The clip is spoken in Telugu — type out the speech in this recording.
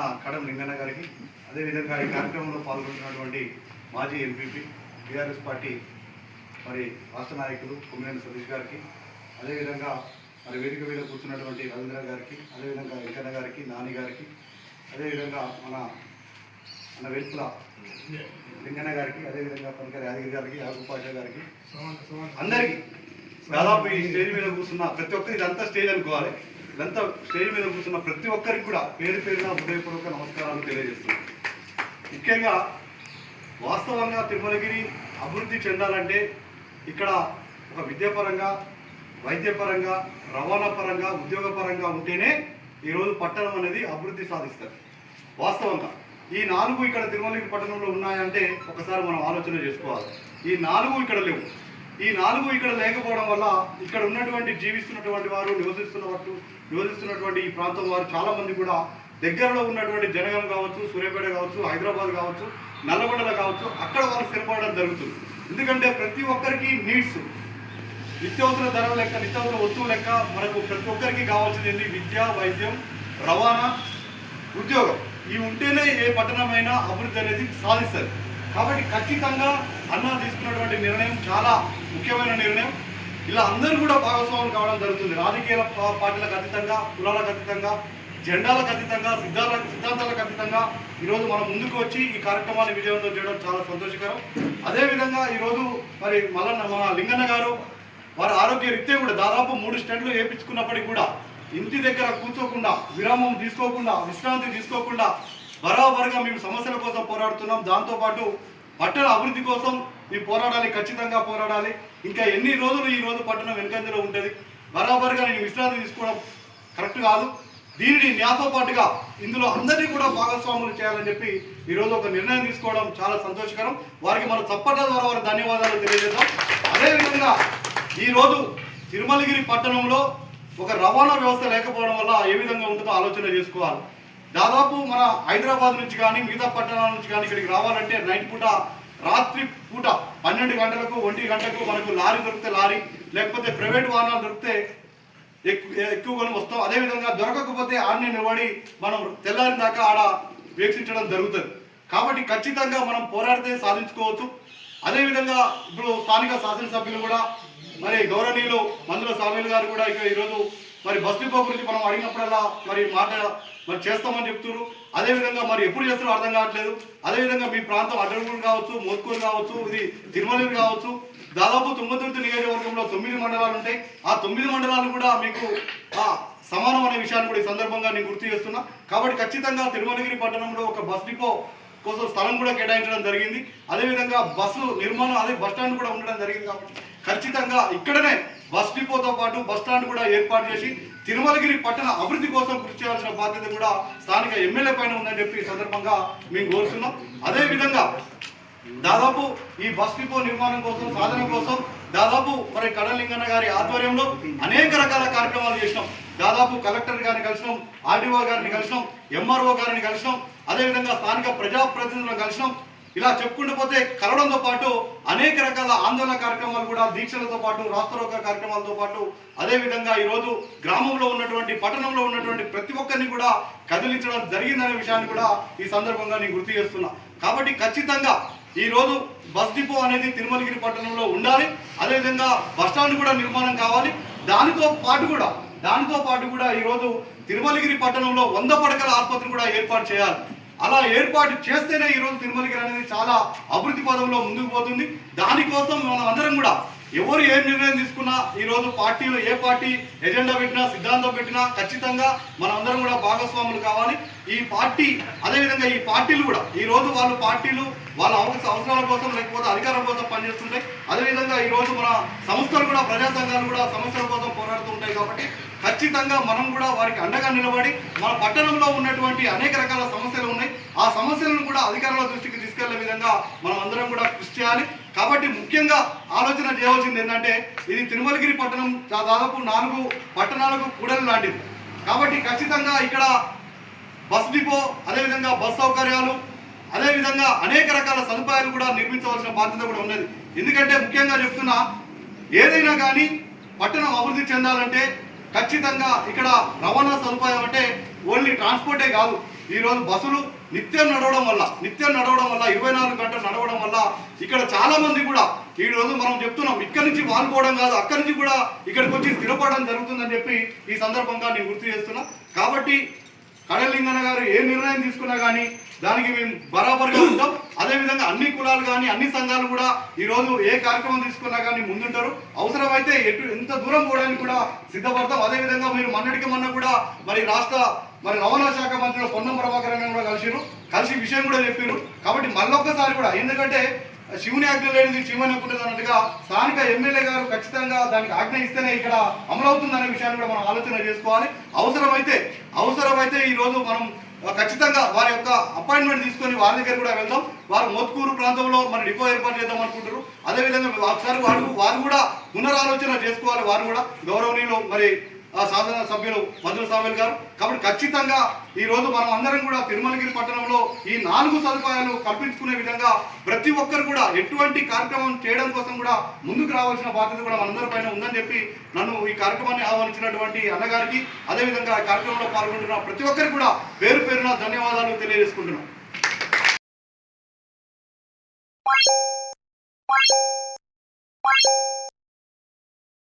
మన కడం లింగన్న గారికి అదేవిధంగా ఈ కార్యక్రమంలో పాల్గొంటున్నటువంటి మాజీ ఎంపీపీ టీఆర్ఎస్ పార్టీ మరి రాష్ట్ర నాయకులు కొమ్మినేని సతీష్ గారికి అదేవిధంగా మరి వేదిక మీద కూర్చున్నటువంటి రవీంద్ర గారికి అదేవిధంగా వెంకన్న గారికి నాని గారికి అదేవిధంగా మన మన వెల్పుల లింగన్న గారికి అదేవిధంగా పనికరి యాదగిరి గారికి యాగు పాషా గారికి. అందరికీ దాదాపు ఈ స్టేజ్ మీద కూర్చున్న ప్రతి ఒక్కరి ఇదంతా స్టేజ్ అనుకోవాలి. ఇదంతా స్టేజ్ మీద కూర్చున్న ప్రతి ఒక్కరికి కూడా పేరు పేరున హృదయపూర్వక నమస్కారాలు తెలియజేస్తున్నాను. ముఖ్యంగా వాస్తవంగా తిరుమలగిరి అభివృద్ధి చెందాలంటే ఇక్కడ ఒక విద్యాపరంగా వైద్యపరంగా రవాణా పరంగా ఉద్యోగపరంగా ఉంటేనే ఈరోజు పట్టణం అనేది అభివృద్ధి సాధిస్తారు వాస్తవంగా ఈ నాలుగు ఇక్కడ తిరుమలగిరి పట్టణంలో ఉన్నాయంటే ఒకసారి మనం ఆలోచన చేసుకోవాలి. ఈ నాలుగు ఇక్కడ లేవు. ఈ నాలుగు ఇక్కడ లేకపోవడం వల్ల ఇక్కడ ఉన్నటువంటి జీవిస్తున్నటువంటి వారు నివసిస్తున్నట్టు నివసిస్తున్నటువంటి ఈ ప్రాంతం వారు చాలామంది కూడా దగ్గరలో ఉన్నటువంటి జనగం కావచ్చు సూర్యాపేట కావచ్చు హైదరాబాద్ కావచ్చు నల్లగొండలో కావచ్చు అక్కడ వాళ్ళు స్థిరపడడం జరుగుతుంది. ఎందుకంటే ప్రతి ఒక్కరికి నీడ్స్ నిత్యావసర ధరల లెక్క నిత్యావసర వస్తువు లెక్క మనకు ప్రతి ఒక్కరికి కావాల్సింది ఏంటి? విద్య వైద్యం రవాణా ఉద్యోగం. ఇవి ఉంటేనే ఏ పట్టణమైనా అభివృద్ధి అనేది సాధిస్తారు. కాబట్టి ఖచ్చితంగా అన్న తీసుకున్నటువంటి నిర్ణయం చాలా ముఖ్యమైన నిర్ణయం. ఇలా అందరూ కూడా భాగస్వాములు కావడం జరుగుతుంది. రాజకీయ పార్టీలకు అతీతంగా కులాలకు అతీతంగా జెండాలకు అతీతంగా సిద్ధాల సిద్ధాంతాలకు అతీతంగా ఈరోజు మనం ముందుకు వచ్చి ఈ కార్యక్రమాన్ని విజయవంతం చేయడం చాలా సంతోషకరం. అదేవిధంగా ఈరోజు మరి మల్లన్న మన లింగన్న గారు వారి ఆరోగ్య రీత్యా కూడా దాదాపు మూడు స్టెండ్లు వేయించుకున్నప్పటికీ కూడా ఇంటి దగ్గర కూర్చోకుండా విరామం తీసుకోకుండా విశ్రాంతి తీసుకోకుండా బరాబరుగా మేము సమస్యల కోసం పోరాడుతున్నాం. దాంతోపాటు పట్టణ అభివృద్ధి కోసం ఈ పోరాడాలి ఖచ్చితంగా పోరాడాలి. ఇంకా ఎన్ని రోజులు ఈ రోజు పట్టణం వెనుకంజలో ఉంటుంది? బరాబరుగా నేను విశ్రాంతి తీసుకోవడం కరెక్ట్ కాదు. దీనిని నాతో పాటుగా ఇందులో అందరినీ కూడా భాగస్వాములు చేయాలని చెప్పి ఈరోజు ఒక నిర్ణయం తీసుకోవడం చాలా సంతోషకరం. వారికి మనం చప్పట్ల ద్వారా వారి ధన్యవాదాలు తెలియజేద్దాం. అదేవిధంగా ఈరోజు తిరుమలగిరి పట్టణంలో ఒక రవాణా వ్యవస్థ లేకపోవడం వల్ల ఏ విధంగా ఉంటుందో ఆలోచన చేసుకోవాలి. దాదాపు మన హైదరాబాద్ నుంచి కానీ మిగతా పట్టణాల నుంచి కానీ ఇక్కడికి రావాలంటే నైట్ పూట రాత్రి పూట పన్నెండు గంటలకు ఒంటి గంటలకు మనకు లారీ దొరికితే లారీ లేకపోతే ప్రైవేట్ వాహనాలు దొరికితే ఎక్కువ ఎక్కువగానే వస్తాం. అదేవిధంగా దొరకకపోతే ఆడనే నిలబడి మనం తెల్లారి దాకా ఆడ వీక్షించడం జరుగుతుంది. కాబట్టి ఖచ్చితంగా మనం పోరాడితే సాధించుకోవచ్చు. అదేవిధంగా ఇప్పుడు స్థానిక శాసనసభ్యులు కూడా మరి గౌరవనీయులు మందుల స్వామిలు గారు కూడా ఇక ఈరోజు మరి బస్ డిపో గురించి మనం అడిగినప్పుడల్లా మరి మాట్లాడ మరి చేస్తామని చెప్తున్నారు. అదేవిధంగా మరి ఎప్పుడు చేస్తారో అర్థం కావట్లేదు. అదేవిధంగా మీ ప్రాంతం అడ్డగూరు కావచ్చు మోత్కూరు కావచ్చు ఇది తిరుమలూరు కావచ్చు. దాదాపు తుంగతుర్తి నియోజకవర్గంలో తొమ్మిది మండలాలు ఉంటాయి. ఆ తొమ్మిది మండలాలు కూడా మీకు ఆ, సమానం అనే విషయాన్ని కూడా ఈ సందర్భంగా నేను గుర్తు చేస్తున్నా. కాబట్టి ఖచ్చితంగా తిరుమలగిరి పట్టణంలో ఒక బస్ డిపో కోసం స్థలం కూడా కేటాయించడం జరిగింది. అదేవిధంగా బస్సు నిర్మాణం అదే బస్ స్టాండ్ కూడా ఉండడం జరిగింది కాబట్టి ఖచ్చితంగా ఇక్కడనే బస్ డిపోతో పాటు బస్ స్టాండ్ కూడా ఏర్పాటు చేసి తిరుమలగిరి పట్టణ అభివృద్ధి కోసం కృషి చేయాల్సిన బాధ్యత కూడా స్థానిక ఎమ్మెల్యే పైన ఉందని చెప్పి ఈ సందర్భంగా మేము కోరుతున్నాం. అదేవిధంగా దాదాపు ఈ బస్ డిపో నిర్మాణం కోసం సాధన కోసం దాదాపు మరి కడలింగన్న గారి ఆధ్వర్యంలో అనేక రకాల కార్యక్రమాలు చేసినాం. దాదాపు కలెక్టర్ గారిని కలిసినాం ఆర్డీఓ గారిని కలిసినాం ఎంఆర్ఓ గారిని కలిసినాం అదేవిధంగా స్థానిక ప్రజాప్రతినిధులను కలిసినాం. ఇలా చెప్పుకుంటూ పోతే కలవడంతో పాటు అనేక రకాల ఆందోళన కార్యక్రమాలు కూడా దీక్షలతో పాటు రాష్ట్రోక కార్యక్రమాలతో పాటు అదేవిధంగా ఈరోజు గ్రామంలో ఉన్నటువంటి పట్టణంలో ఉన్నటువంటి ప్రతి ఒక్కరిని కూడా కదిలించడం జరిగిందనే విషయాన్ని కూడా ఈ సందర్భంగా నేను గుర్తు చేస్తున్నా. కాబట్టి ఖచ్చితంగా ఈరోజు బస్ డిపో అనేది తిరుమలగిరి పట్టణంలో ఉండాలి. అదేవిధంగా బస్ స్టాండ్ కూడా నిర్మాణం కావాలి. దానితో పాటు కూడా దానితో పాటు కూడా ఈరోజు తిరుమలగిరి పట్టణంలో వంద పడకల ఆసుపత్రి కూడా ఏర్పాటు చేయాలి. అలా ఏర్పాటు చేస్తేనే ఈరోజు తిరుమలగిరి అనేది చాలా అభివృద్ధి పదంలో ముందుకు పోతుంది. దానికోసం మనం అందరం కూడా ఎవరు ఏ నిర్ణయం తీసుకున్నా ఈరోజు పార్టీలో ఏ పార్టీ ఎజెండా పెట్టినా సిద్ధాంతం పెట్టినా ఖచ్చితంగా మనం అందరం కూడా భాగస్వాములు కావాలి. ఈ పార్టీ అదేవిధంగా ఈ పార్టీలు కూడా ఈరోజు వాళ్ళు పార్టీలు వాళ్ళ అవసరాల కోసం లేకపోతే అధికారం కోసం పనిచేస్తుంటాయి. ఈరోజు మన సంస్థలు కూడా ప్రజా సంఘాలు కూడా సమస్యల కోసం పోరాడుతూ ఉంటాయి కాబట్టి ఖచ్చితంగా మనం కూడా వారికి అండగా నిలబడి మన పట్టణంలో ఉన్నటువంటి అనేక రకాల సమస్యలు ఉన్నాయి. ఆ సమస్యలను కూడా అధికారుల దృష్టికి తీసుకెళ్ళే విధంగా మనం అందరం కూడా కృషి చేయాలి. కాబట్టి ముఖ్యంగా ఆలోచన చేయవలసింది ఏంటంటే ఇది తిరుమలగిరి పట్టణం దాదాపు నాలుగు పట్టణాలకు కూడలు లాంటిది. కాబట్టి ఖచ్చితంగా ఇక్కడ బస్ డిపో అదేవిధంగా బస్ సౌకర్యాలు అదేవిధంగా అనేక రకాల సదుపాయాలు కూడా నిర్మించవలసిన బాధ్యత కూడా ఉన్నది. ఎందుకంటే ముఖ్యంగా చెప్తున్నా ఏదైనా కానీ పట్టణం అభివృద్ధి చెందాలంటే ఖచ్చితంగా ఇక్కడ రవాణా సదుపాయం అంటే ఓన్లీ ట్రాన్స్పోర్టే కాదు. ఈరోజు బస్సులు నిత్యం నడవడం వల్ల నిత్యం నడవడం వల్ల ఇరవై నాలుగు గంటలు నడవడం వల్ల ఇక్కడ చాలా మంది కూడా ఈ రోజు మనం చెప్తున్నాం ఇక్కడి నుంచి వాల్పోవడం కాదు అక్కడి నుంచి కూడా ఇక్కడికి వచ్చి స్థిరపడడం జరుగుతుందని చెప్పి ఈ సందర్భంగా నేను గుర్తు చేస్తున్నా. కాబట్టి కడలింగన్న గారు ఏ నిర్ణయం తీసుకున్నా కానీ దానికి మేము బరాబర్గా ఉంటాం. అదేవిధంగా అన్ని కులాలు కానీ అన్ని సంఘాలు కూడా ఈ రోజు ఏ కార్యక్రమం తీసుకున్నా కానీ ముందుంటారు. అవసరమైతే ఎటు ఎంత దూరం పోవడానికి కూడా సిద్ధపడతాం. అదేవిధంగా మీరు మొన్నటికి మొన్న కూడా మరి రాష్ట్ర మరి రవాణా శాఖ మంత్రి పొన్నం ప్రభాకర్ కూడా కలిసిరు కలిసి విషయం కూడా చెప్పారు కాబట్టి మళ్ళొక్కసారి కూడా ఎందుకంటే శివుని ఆజ్ఞ లేనిది శివుని అనుకుంటుంది అన్నట్టుగా స్థానిక ఎమ్మెల్యే గారు ఖచ్చితంగా దానికి ఆజ్ఞ ఇస్తేనే ఇక్కడ అమలవుతుందనే విషయాన్ని కూడా మనం ఆలోచన చేసుకోవాలి. అవసరమైతే అవసరమైతే ఈ రోజు మనం ఖచ్చితంగా వారి యొక్క అపాయింట్మెంట్ తీసుకొని వారి దగ్గర కూడా వెళ్దాం. వారు మోత్కూరు ప్రాంతంలో మన డిపో ఏర్పాటు చేద్దాం అనుకుంటారు అదేవిధంగా ఒకసారి వారు వారు కూడా పునరాలోచన చేసుకోవాలి. వారు కూడా గౌరవనీయులు మరి శాసన సభ్యులు మధుర సామెల్ గారు. కాబట్టి ఖచ్చితంగా ఈ రోజు మనం అందరం కూడా తిరుమలగిరి పట్టణంలో ఈ నాలుగు సదుపాయాలు కల్పించుకునే విధంగా ప్రతి ఒక్కరు కూడా ఎటువంటి కార్యక్రమం చేయడం కోసం కూడా ముందుకు రావాల్సిన బాధ్యత కూడా మనందరి పైన ఉందని చెప్పి నన్ను ఈ కార్యక్రమాన్ని ఆహ్వానించినటువంటి అన్నగారికి అదేవిధంగా ఈ కార్యక్రమంలో పాల్గొంటున్న ప్రతి ఒక్కరికి కూడా పేరు పేరున ధన్యవాదాలు తెలియజేసుకుంటున్నాను